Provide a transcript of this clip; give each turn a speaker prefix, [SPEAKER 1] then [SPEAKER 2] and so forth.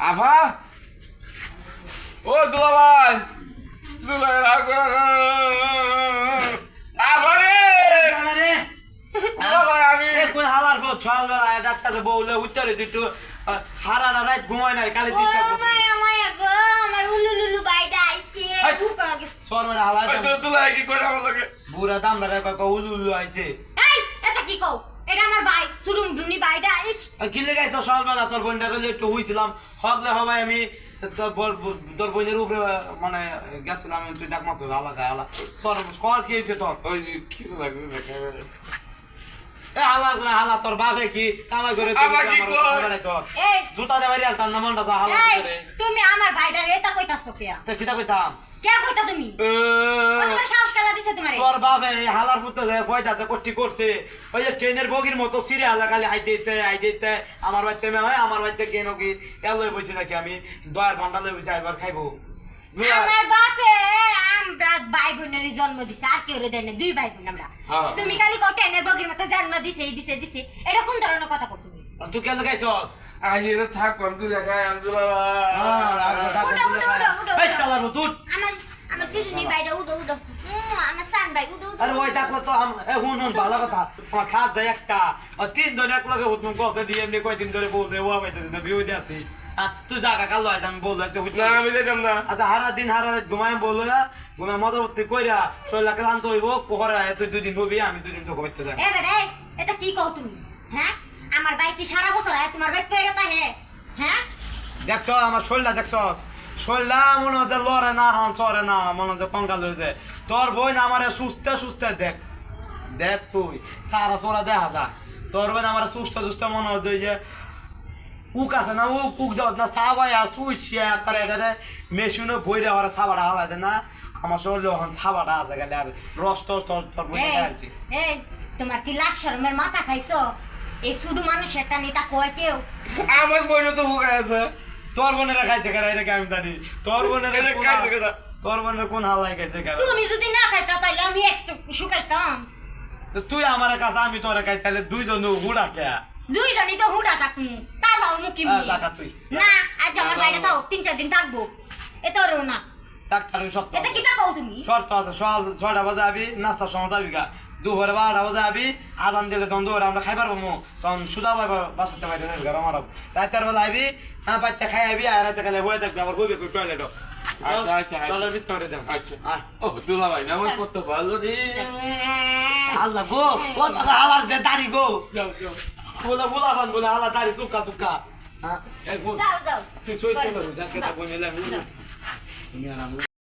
[SPEAKER 1] আফা ও রাগ করে না। আফা রে আমি
[SPEAKER 2] কোন হালার পর সকালবেলা ডাক্তারে বউলে উচ্চারে একটু হারা না রাত ঘুমায় নাই কালে
[SPEAKER 3] ও
[SPEAKER 2] ডিস্টার্ব করছে
[SPEAKER 3] মায়া মায়া গো আমার উলুলুলু বাইটা আইছে
[SPEAKER 2] হাই।
[SPEAKER 3] বুকা গেছে।
[SPEAKER 2] সর মেরা হালা
[SPEAKER 1] ওই তো দুলাভাই কি করে আমাকে
[SPEAKER 2] বুড়া দাম উলু উলু আইছে
[SPEAKER 3] এটা কি কও এটা আমার ভাই সুরুম ডুনি বাইটা আইস
[SPEAKER 2] আর কি লেগে তো সকালবেলা তোর বোনটা বলে একটু হইছিলাম হকলে হবাই আমি তোর তোর বোনের উপরে মানে গেছিলাম তুই ডাক হালা খায় হালা তোর কর কি হয়েছে তোর?
[SPEAKER 1] ওই যে কি লাগবে
[SPEAKER 2] হালা করে হালা তোর বাপে কি? কামাই করে
[SPEAKER 1] কি
[SPEAKER 2] জুতা দেবারি যা হালা করে
[SPEAKER 3] তুমি আমার ভাইটার এটা কইতাছো কেয়া?
[SPEAKER 2] তো কিতা কইতাম?
[SPEAKER 3] কে কইতা তুমি কত বড় সাহস কেলা দিছে তোমারে
[SPEAKER 2] তোর এই হালার পুত্র যে কয়টাতে কষ্টি করছে ওই যে ট্রেনের বগির মতো সিরে হালা খালি আই দিতে আই দিতে আমার বাড়িতে মে হয় আমার বাড়িতে কেন কি এলই বইছি নাকি আমি দয়ার ঘণ্টা লই বইছি একবার খাইবো।
[SPEAKER 3] আমার বাপে আমরা ভাই বোনের জন্ম দিছে আর কেউ দেয় না দুই ভাই বোন আমরা।
[SPEAKER 1] হ্যাঁ।
[SPEAKER 3] তুমি খালি কও টেনের বগির মতো জন্ম দিছে এই দিছে দিছে এটা কোন ধরনের কথা কও তুমি।
[SPEAKER 2] তুই কেন গাইছ?
[SPEAKER 1] এটা থাক কোন তুই দেখায় আমি দুলাভাই
[SPEAKER 3] উঠো, উঠো, উঠো, উঠো,
[SPEAKER 2] এই
[SPEAKER 3] উঠো।
[SPEAKER 2] চালাবো তুই
[SPEAKER 3] আমার
[SPEAKER 2] আরে ওই ডাকলে তো আম- এ হুন হুন ভালো কথা। আমার খাট যায় একটা। আর তিন জন এক লগে হুতুম কষে দিয়ে এমনি কয়দিন ধরে বলতে ও পাইতে দিতে বিয়ে হ্যাঁ তুই জায়গা কাল লয় আমি বলল আছে
[SPEAKER 1] না আমি যেতাম না।
[SPEAKER 2] আচ্ছা হারা দিন হারা রাত ঘুমায় বলল না ঘুমায় মজাবর্তী কইরা শরীর ক্লান্ত হইব কোহরে তুই দুদিন হবি আমি দুদিন তো ঘুমাইতে যাই
[SPEAKER 3] এ বেটা এটা কি কও তুমি? হ্যাঁ? আমার ভাই কি সারা বছর হয় তোমার ভাই পেয়ে তা হে? হ্যাঁ?
[SPEAKER 2] দেখছ আমার শরীরটা দেখছ শরীরটা মনে হচ্ছে লড়ে না হান সরে না মনে হচ্ছে কঙ্কাল হয়েছে তোর বই না আমার সুস্থ সুস্থ দেখ। দেখ তুই। সারা সোরা দেখা যা। তোর বই না আমার সুস্থ সুস্থ মনে হচ্ছে যে উক আছে না ও কুক যাও না সাবাইয়া সুইছিয়া করে করে মেশিনে বইরে আমার সাবাটা হালাইতে না। আমার শরীরে ওখান সাবাটা আছে গেলে আর রস টস তোর তোর বই
[SPEAKER 3] এই
[SPEAKER 2] দেখা যাচ্ছে
[SPEAKER 3] এই তোমার কি লাশ শরমের মাথা খাইছো? এই শুধু মানুষ একটা নেতা কয় কেউ?
[SPEAKER 1] আমার বইনে তো হুকায় আছে।
[SPEAKER 2] তোর বোনেরা খাইছে কেন এটাকে আমি জানি? তোর বোনেরা
[SPEAKER 1] এটা
[SPEAKER 2] কোন?
[SPEAKER 1] খাইছে কেডা?
[SPEAKER 2] তোর বোনের কোন হালাই খাইছে কেন?
[SPEAKER 3] তুমি যদি না খাইতা তাহলে আমি একটু শুকাইতাম
[SPEAKER 2] তো তুই আমার কাছে আমি তোর খাই তাহলে দুইজন হুড়া কে?
[SPEAKER 3] দুইজনই তো হুডা থাকুন তা যাও মুখি
[SPEAKER 2] হ্যাঁ, তুই।
[SPEAKER 3] না আজ আমার বাইরে থাও তিন চার দিন থাকব। এ তোর না
[SPEAKER 2] ডাক্তার সত্য
[SPEAKER 3] এটা কি কও তুমি?
[SPEAKER 2] শর্ত আছে সকাল ছয়টা বাজে আবি নাস্তার সময় যাবি গা। দুপুরে বারোটা বাজে আবি আজান দিলে তখন দুপুরে আমরা খাই পারব মো। তখন সুদা পাই বাসাতে পাইতে যাবি গা আমার রাতের বেলা আবি হ্যাঁ বাইতে খাই আবি আর রাতে খাইলে বয়ে থাকবি আবার বইবে টয়লেট
[SPEAKER 1] আচ্ছা, আচ্ছা, আচ্ছা।
[SPEAKER 2] ডলার বিশ টাকা দেন
[SPEAKER 1] আচ্ছা। ও দুলাভাই না আমার কত ভালো রে।
[SPEAKER 2] আল্লাহ গো ও টাকা হালার দে দাড়ি গো।
[SPEAKER 1] যাও যাও।
[SPEAKER 2] বলে বুলাবান বলে হালা দাড়ি চুক্কা চুক্কা। হ্যাঁ এই বল।
[SPEAKER 3] যাও যাও।
[SPEAKER 2] তুই সই তো যাকে তা বই নিলাম। তুমি আর আমি